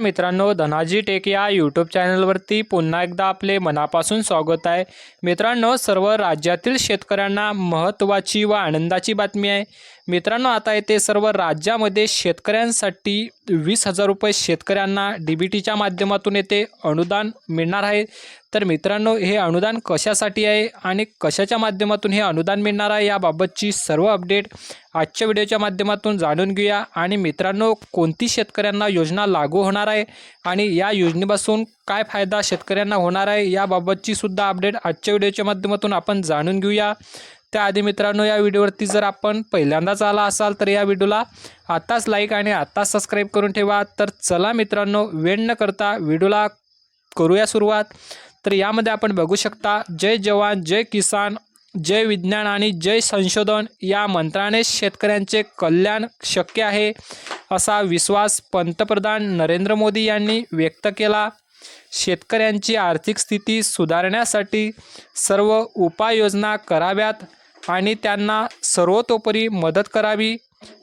मित्रांनो धनाजी टेक या यूट्यूब चॅनलवरती पुन्हा एकदा आपले मनापासून स्वागत आहे. मित्रांनो सर्व राज्यातील शेतकऱ्यांना महत्त्वाची व आनंदाची बातमी आहे. मित्रांनो आता येथे सर्व राज्यामध्ये शेतकऱ्यांसाठी वीस हजार रुपये शेतकऱ्यांना डी बी टीच्या माध्यमातून येथे अनुदान मिळणार आहे. तर मित्रांनो हे अनुदान कशासाठी आहे आणि कशाच्या माध्यमातून हे अनुदान मिळणार आहे याबाबतची सर्व अपडेट आजच्या व्हिडिओच्या माध्यमातून जाणून घेऊया. आणि मित्रांनो कोणती शेतकऱ्यांना योजना लागू होणार आहे आणि या योजनेपासून काय फायदा शेतकऱ्यांना होणार आहे याबाबतची सुद्धा अपडेट आजच्या व्हिडिओच्या माध्यमातून आपण जाणून घेऊया. त्याआधी मित्रांनो या व्हिडिओवरती जर आपण पहिल्यांदाच आला असाल तर या व्हिडिओला आत्ताच लाईक आणि आत्ताच सबस्क्राईब करून ठेवा. तर चला मित्रांनो वेळ न करता व्हिडिओला करूया सुरुवात. तर यामध्ये आपण बघू शकता जय जवान जय किसान जय विज्ञान आणि जय संशोधन या मंत्राने शेतकऱ्यांचे कल्याण शक्य आहे असा विश्वास पंतप्रधान नरेंद्र मोदी यांनी व्यक्त केला. शेतकऱ्यांची आर्थिक स्थिती सुधारण्यासाठी सर्व उपाययोजना कराव्यात. आणि त्यांना सर्वतोपरी मदत करावी.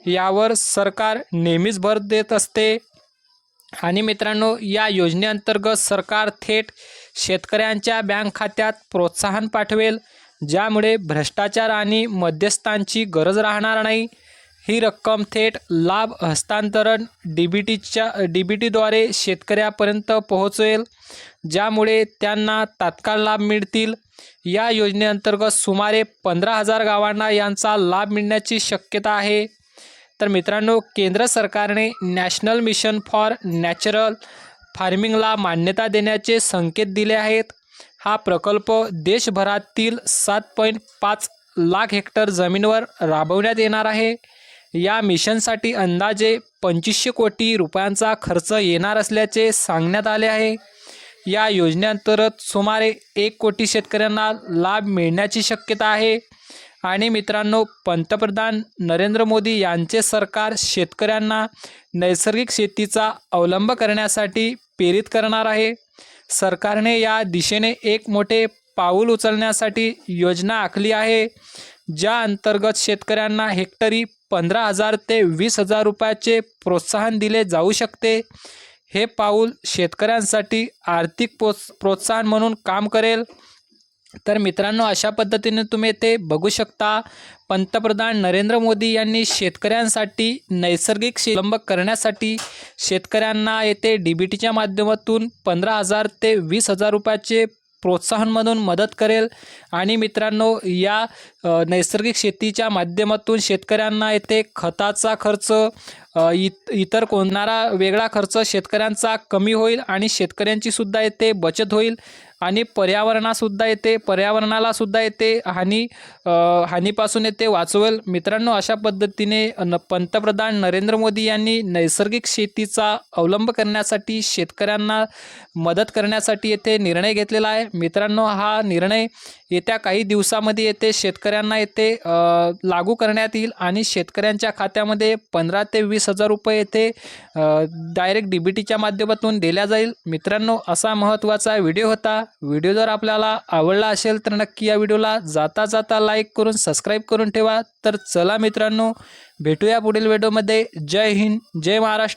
यावर सरकार नेहमीच भर देत असते. आणि मित्रांनो या योजनेअंतर्गत सरकार थेट शेतकऱ्यांच्या बँक खात्यात प्रोत्साहन पाठवेल ज्यामुळे भ्रष्टाचार आणि मध्यस्थांची गरज राहणार नाही. ही रक्कम थेट लाभ हस्तांतरण डी बी टीच्या डी बी टीद्वारे शेतकऱ्यापर्यंत पोहोचवेल ज्यामुळे त्यांना तात्काळ लाभ मिळतील. या योजनेअंतर्गत सुमारे पंधरा हजार गावांना यांचा लाभ मिळण्याची शक्यता आहे. तर मित्रांनो केंद्र सरकारने नॅशनल मिशन फॉर नॅचरल फार्मिंगला मान्यता देण्याचे संकेत दिले आहेत. हा प्रकल्प देशभरातील सात पॉईंट पाच लाख हेक्टर जमीनवर राबवण्यात येणार आहे. या मिशनसाठी अंदाजे पंचवीसशे कोटी रुपयांचा खर्च येणार असल्याचे सांगण्यात आले आहे. या योजनेअंतर्गत सुमारे एक कोटी शेतकऱ्यांना लाभ मिळण्याची शक्यता आहे. आणि मित्रांनो पंतप्रधान नरेंद्र मोदी यांचे सरकार शेतकऱ्यांना नैसर्गिक शेतीचा अवलंब करण्यासाठी प्रेरित करणार आहे. सरकारने या दिशेने एक मोठे पाऊल उचलण्यासाठी योजना आखली आहे ज्या अंतर्गत शेतकऱ्यांना हेक्टरी पंधरा हजार ते वीस हजार रुपयाचे प्रोत्साहन दिले जाऊ शकते. हे पाऊल शेतकऱ्यांसाठी आर्थिक प्रोत्स प्रोत्साहन म्हणून काम करेल. तर मित्रांनो अशा पद्धतीने तुम्ही ते बघू शकता. पंतप्रधान नरेंद्र मोदी यांनी शेतकऱ्यांसाठी नैसर्गिक शेलंब करण्यासाठी शेतकऱ्यांना येथे डी बी टीच्या माध्यमातून पंधरा हजार ते वीस हजार रुपयाचे प्रोत्साहनमधून मदत करेल. आणि मित्रांनो या नैसर्गिक शेतीच्या माध्यमातून शेतकऱ्यांना येथे खताचा खर्च इत इतर कोणणारा वेगळा खर्च शेतकऱ्यांचा कमी होईल आणि शेतकऱ्यांची सुद्धा येथे बचत होईल. आणि पर्यावरणासुद्धा येते पर्यावरणाला सुद्धा येते हानी हानीपासून येते वाचवेल. मित्रांनो अशा पद्धतीने न पंतप्रधान नरेंद्र मोदी यांनी नैसर्गिक शेतीचा अवलंब करण्यासाठी शेतकऱ्यांना मदत करण्यासाठी येथे निर्णय घेतलेला आहे. मित्रांनो हा निर्णय येत्या काही दिवसामध्ये येथे शेतकऱ्यांना येथे लागू करण्यात येईल आणि शेतकऱ्यांच्या खात्यामध्ये पंधरा ते वीस हजार रुपये येथे डायरेक्ट डी बी टीच्या माध्यमातून दिल्या जाईल. मित्रांनो असा महत्त्वाचा व्हिडिओ होता. व्हिडिओ जर आपल्याला आवडला असेल तर नक्की या व्हिडिओला जाता जाता लाईक करून सबस्क्राईब करून ठेवा. तर चला मित्रांनो भेटूया पुढील व्हिडिओमध्ये जय हिंद जय महाराष्ट्र.